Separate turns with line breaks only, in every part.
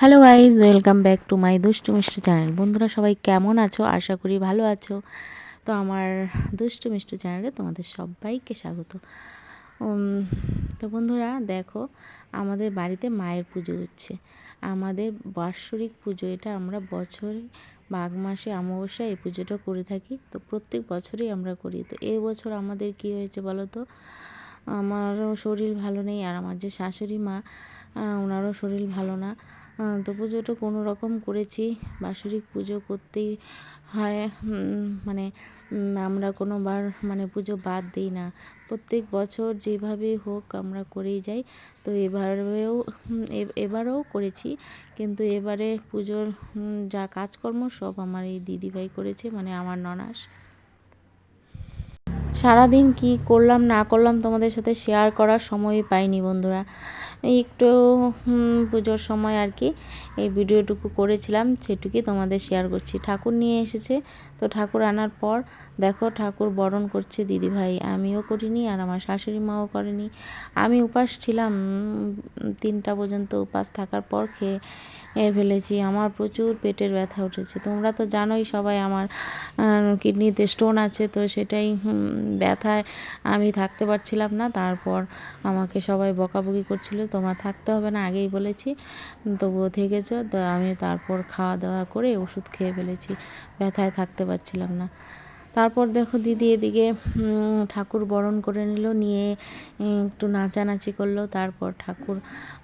Hello guys welcome back to my Dushtu Mishtu channel. বন্ধুরা, সবাই কেমন আছো? আশা করি ভালো আছো। তো আমার দুষ্টু মিষ্টু চ্যানেলে তোমাদের সবাইকে স্বাগত। তো বন্ধুরা, দেখো, আমাদের বাড়িতে মায়ের পুজো হচ্ছে। আমাদের বাৎসরিক পুজো, এটা আমরা বছরে, মাঘ মাসে অমাবস্যা এই পুজোটা করে থাকি। তো প্রত্যেক বছরই আমরা করি। তো এই বছর আমাদের কি হয়েছে বলো তো? আমারও শরীর ভালো নেই আর আমার যে শাশুড়ি মা ওনারও শরীর ভালো না। তো পুজোটা কোনো রকম করেছি। বাৎসরিক পুজো করতেই হয় মানে আমরা কোনোবার মানে পুজো বাদ দিই না। প্রত্যেক বছর যেভাবে হোক আমরা করেই যাই। তো এবারেও এবারেও করেছি। কিন্তু এবারে পুজোর যা কাজকর্ম সব আমার এই দিদিভাই করেছে মানে আমার ননাস। সারাদিন কি করলাম, না করলাম তোমাদের সাথে শেয়ার করার সময় পাইনি বন্ধুরা। একটু পুজোর সময় আর কি এই ভিডিওটুকু করেছিলাম, সেটুকুই তোমাদের শেয়ার করছি। ঠাকুর নিয়ে এসেছে, তো ঠাকুর আনার পর দেখো ঠাকুর বরণ করছে দিদিভাই। আমিও করিনি আর আমার শাশুড়ি মাও করেনি। আমি উপাস ছিলাম তিনটা পর্যন্ত উপাস থাকার পর খেয়ে ফেলেছি। আমার প্রচুর পেটের ব্যথা উঠেছে। তোমরা তো জানোই সবাই আমার কিডনিতে স্টোন আছে, তো সেটাই ব্যথায় আমি থাকতে পারছিলাম না। তারপর আমাকে সবাই বকাবকি করছিল তোমার থাকতে হবে না। আগেই বলেছি তবুও থেকেছ। তো আমি তারপর খাওয়া দাওয়া করে ওষুধ খেয়ে ফেলেছি ব্যথায় থাকতে পারছিলাম না। তারপর দেখো দিদি এদিকে ঠাকুর বরণ করে নিল নিয়ে একটু নাচানাচি করল। তারপর ঠাকুর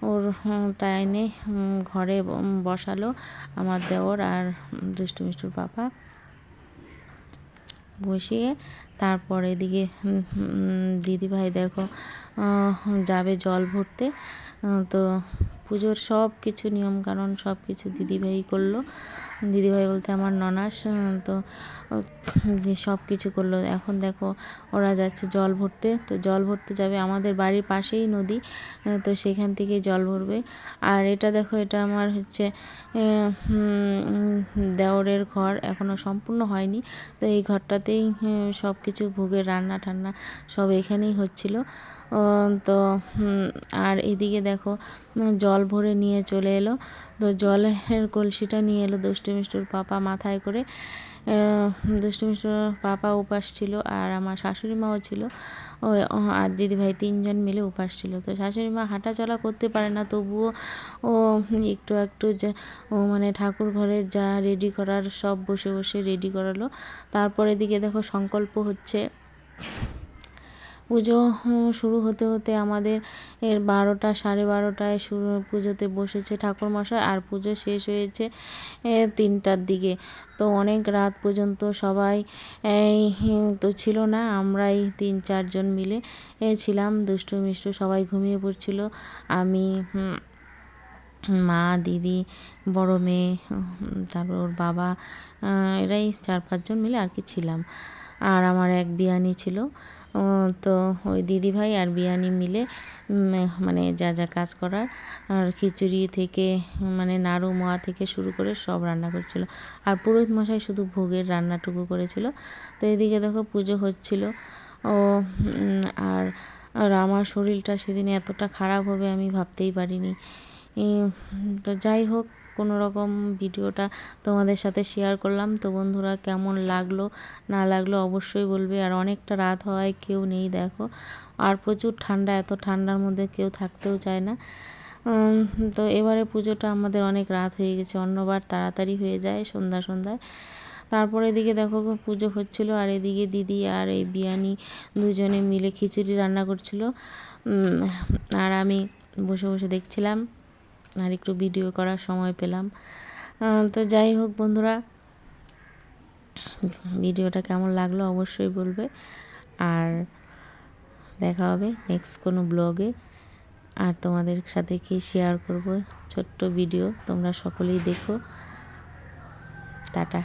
ওর হুম, টা এনে উম, ঘরে বসালো আমার দেওর আর দুষ্টু মিষ্টুর পাপা। বসিয়ে তারপর এদিকে দিদিভাই দেখো যাবে জল ভরতে। তো পুজোর সব কিছু নিয়মকানুন সব কিছু দিদিভাই করল। দিদিভাই বলতে আমার ননাস তো, যে সব কিছু করল। এখন দেখো, ওরা যাচ্ছে জল ভরতে। তো জল ভরতে যাবে আমাদের বাড়ির পাশেই নদী তো সেখান থেকে জল ভরবে। আর এটা দেখো, এটা আমার হচ্ছে দেওরের ঘর এখনও সম্পূর্ণ হয়নি। তো এই ঘরটাতেই সব কিছু ভোগের রান্না টান্না সব এখানেই হচ্ছিল। তো আর এদিকে দেখো জল ভরে নিয়ে চলে এলো। তো জলের কলসিটা নিয়ে এলো দুষ্টু মিষ্টুর পাপা মাথায় করে। দুষ্টু মিষ্টু পাপা উপাস ছিল আর আমার শাশুড়ি মাও ছিল। আর দিদিভাই তিনজন মিলে উপাস ছিল। তো শাশুড়ি মা হাঁটা চলা করতে পারে না, তবুও ও একটু একটু যে, ও মানে ঠাকুর ঘরে যা রেডি করার সব বসে বসে রেডি করালো। তারপরে দিকে দেখো সংকল্প হচ্ছে। পুজো শুরু হতে হতে আমাদের এর বারোটা, সাড়ে বারোটায় শুরু, পুজোতে বসেছে ঠাকুরমশাই আর পুজো শেষ হয়েছে তিনটার দিকে। তো অনেক রাত পর্যন্ত সবাই তো ছিল না, আমরাই তিন, চারজন মিলে ছিলাম। দুষ্টু, মিষ্টু সবাই ঘুমিয়ে পড়ছিল। আমি মা, দিদি, বড় মেয়ে তারপর ওর বাবা এরাই চার, পাঁচজন মিলে আর কি ছিলাম। আর আমার এক বিয়ানি ছিল। তো ওই দিদি ভাই আর বিয়ানি মিলে মানে যা যা কাজ করার, আর খিচুড়ি থেকে মানে নাড়ু মোয়া থেকে শুরু করে সব রান্না করছিল। আর পুরোহিত মশাই শুধু ভোগের রান্নাটুকু করেছিল। তো এদিকে দেখো পুজো হচ্ছিল। ও আর আর আমার শরীরটা সেদিন এতটা খারাপ হবে আমি ভাবতেই পারিনি। তো যাই হোক কোনো রকম ভিডিওটা তোমাদের সাথে শেয়ার করলাম। তো বন্ধুরা, কেমন লাগল, না লাগল অবশ্যই বলবে। আর অনেকটা রাত হওয়ায় কেউ নেই, দেখো। আর প্রচুর ঠান্ডা, এত ঠান্ডার মধ্যে কেউ থাকতেও চায় না। তো এবারে পুজোটা আমাদের অনেক রাত হয়ে গেছে, অন্যবার তাড়াতাড়ি হয়ে যায় সন্ধ্যা সন্ধ্যায়। তারপরে এদিকে দেখো, পুজো হচ্ছিল, আর এদিকে দিদি আর এই বিয়ানি দুজনে মিলে খিচুড়ি রান্না করছিল। আর আমি বসে বসে দেখছিলাম। আর একটু ভিডিও করার সময় পেলাম। তো যাই হোক বন্ধুরা ভিডিওটা কেমন লাগল অবশ্যই বলবে। আর দেখা হবে নেক্সট কোনো ব্লগে আর তোমাদের সাথে কি শেয়ার করব ছোট্ট ভিডিও তোমরা সকলেই দেখো। টাটা।